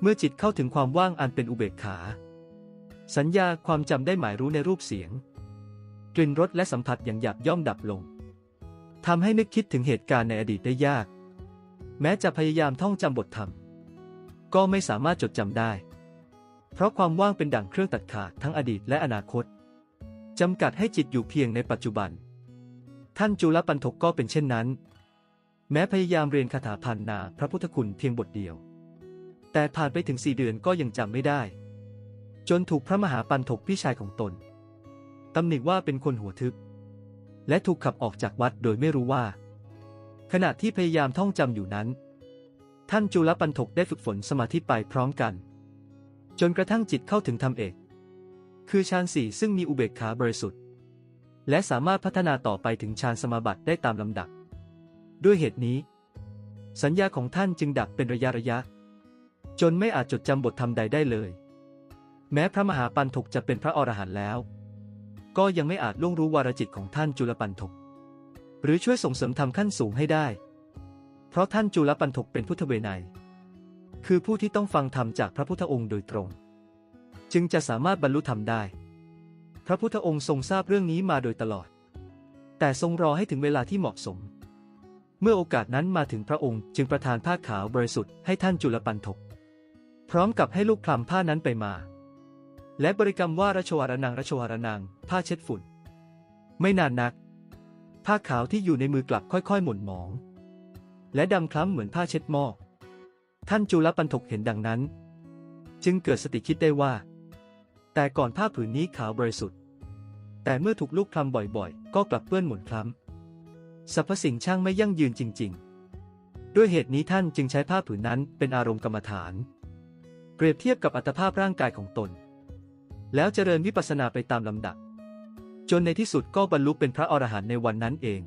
เมื่อจิตเข้าถึงความว่างอันเป็นอุเบกขา สัญญาความจำได้หมายรู้ในรูปเสียง กลิ่นรสและสัมผัสอย่างหยาบย่อมดับลงทำให้นึกคิดถึงเหตุการณ์ในอดีตได้ยาก แม้จะพยายามท่องจำบทธรรม ก็ไม่สามารถจดจำได้ เพราะความว่างเป็นดั่งเครื่องตัดขาดทั้งอดีตและอนาคตจำกัดให้จิตอยู่เพียงในปัจจุบัน ท่านจุลปันทกก็เป็นเช่นนั้น แม้พยายามเรียนคาถาพันนาพระพุทธคุณเพียงบทเดียว แต่ผ่านไปถึงสี่เดือนก็ยังจำไม่ได้ จนถูกพระมหาปันทกพี่ชายของตนตำหนิว่าเป็นคนหัวทึบ และถูกขับออกจากวัดโดยไม่รู้ว่า ขณะที่พยายามท่องจำอยู่นั้น ท่านจุลปันทกได้ฝึกฝนสมาธิไปพร้อมกัน จนกระทั่งจิตเข้าถึงธรรมเอก คือฌานสี่ซึ่งมีอุเบกขาบริสุทธิ์ และสามารถพัฒนาต่อไปถึงฌานสมาบัติได้ตามลำดับ ด้วยเหตุนี้ สัญญาของท่านจึงดับเป็นระยะระยะ จนไม่อาจจดจำบทธรรมใดได้เลย แม้พระมหาปันทกจะเป็นพระอรหันต์แล้ว ก็ยังไม่อาจล่วงรู้วารจิตของท่านจุลปันทกหรือช่วยส่งเสริมธรรมขั้นสูงให้ได้ เพราะท่านจุลปันทกเป็นพุทธเวไนยคือผู้ที่ต้องฟังธรรมจากพระพุทธองค์โดยตรง จึงจะสามารถบรรลุธรรมได้ พระพุทธองค์ทรงทราบเรื่องนี้มาโดยตลอด แต่ทรงรอให้ถึงเวลาที่เหมาะสม เมื่อโอกาสนั้นมาถึงพระองค์จึงประทานผ้าขาวบริสุทธิ์ให้ท่านจุลปันทก พร้อมกับให้ลูกคลำผ้านั้นไปมา และบริกรรมว่าระโชหรนังระโชหรนัง ผ้าเช็ดฝุ่น ไม่นานนัก ผ้าขาวที่อยู่ในมือกลับค่อยๆ หม่นหมอง และดำคล้ำเหมือนผ้าเช็ดหม้อท่านจุลปันทกเห็นดังนั้น จึงเกิดสติคิดได้ว่า แต่ก่อนผ้าผืนนี้ขาวบริสุทธิ์ แต่เมื่อถูกลูกคลำบ่อยๆ ก็กลับเปื้อนหม่นคล้ำสรรพสิ่งช่างไม่ยั่งยืนจริง ๆ ด้วยเหตุนี้ท่านจึงใช้ผ้าผืนนั้นเป็นอารมณ์กรรมฐาน เปรียบเทียบกับอัตภาพร่างกายของตน แล้วเจริญวิปัสสนาไปตามลำดับ จนในที่สุดก็บรรลุเป็นพระอรหันต์ในวันนั้นเอง